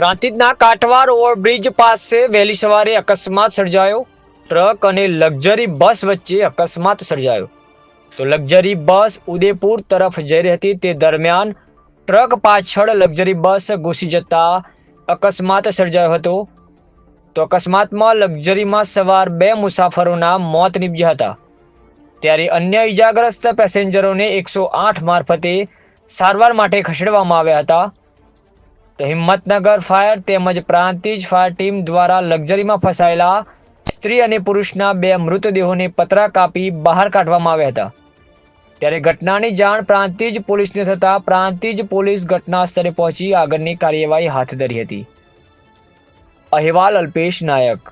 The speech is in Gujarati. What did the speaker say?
પ્રાંતિજના કાંઠવા ઓવરબ્રિજ પાસે વહેલી સવારે અકસ્માત સર્જાયો. ટ્રક અને લક્ઝરી બસ વચ્ચે અકસ્માત સર્જાયો. તો લક્ઝરી બસ ઉદેપુર તરફ જઈ રહી હતી. તે દરમિયાન ટ્રક પાછળ લક્ઝરી બસ ઘૂસી જતા અકસ્માત સર્જાયો હતો. તો અકસ્માતમાં લક્ઝરીમાં સવાર બે મુસાફરોના મોત નીપજ્યા હતા. ત્યારે અન્ય ઇજાગ્રસ્ત પેસેન્જરોને એકસો આઠ મારફતે સારવાર માટે ખસેડવામાં આવ્યા હતા. તો હિંમતનગર ફાયર તેમજ પ્રાંતિજ ફાયર ટીમ દ્વારા લક્ઝરીમાં ફસાયેલા સ્ત્રી અને પુરુષના બે મૃતદેહોને પતરા કાપી બહાર કાઢવામાં આવ્યા હતા. ત્યારે ઘટનાની જાણ પ્રાંતિજ પોલીસને થતાં પ્રાંતિજ પોલીસ ઘટના સ્થળે પહોંચી આગળની કાર્યવાહી હાથ ધરી હતી. અહેવાલ અલ્પેશ નાયક.